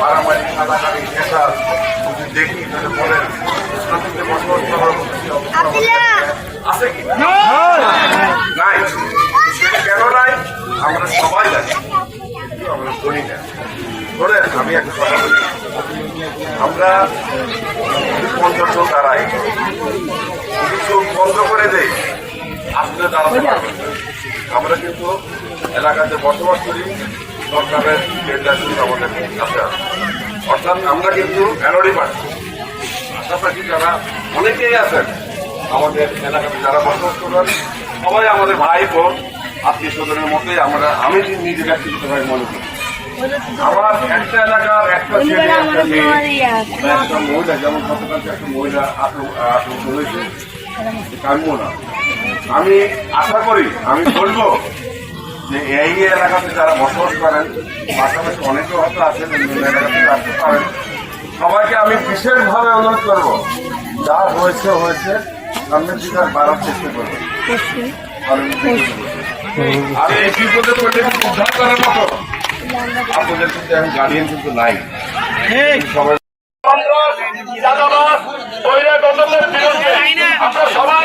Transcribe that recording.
মারামারি কাটাকাটি নেশা যদি দেখি তাহলে বলেন শান্তিতে বসবাস কি নাই সেটা কেন নাই আমরা সবাই জানি আমরা করি না ধরে আমি একটা কথা বলি আমরা জন দাঁড়াই চোখ বন্ধ করে দেয় আসলে না। আমরা কিন্তু এলাকাতে বসবাস করি সরকারের নির্দেশন আমাদের কাছে অর্থাৎ আমরা কিন্তু ভ্যালরি পাচ্ছি পাশাপাশি যারা অনেকেই আছেন আমাদের এলাকাতে যারা বসবাস করেন সবাই আমাদের ভাই বোন আত্মীয় স্বজনের মতোই আমরা আমি নিজে ব্যক্তিগতভাবে মনে করি। আমার একটা এলাকার একটা ছেলে একটা মেয়ে একটা মহিলা যেমন গতকালকে একটা মহিলা আক্রম- আক্রান্ত হয়েছে কাম্য না। আমি আশা করি আমি বলব যে এই এলাকাতে যারা বসবাস করেন পাশাপাশি অনেকে হয়তো আছেন এলাকাতে আসতে পারেন সবাইকে আমি বিশেষভাবে অনুরোধ করব যা হয়েছে হয়েছে সামনের দিকে আর বাড়ার চেষ্টা করব আর এই বিপদে পড়লে উদ্ধার আপনাদের কিন্তু এখন গার্ডিয়ান কিন্তু নাই সবাই সবাই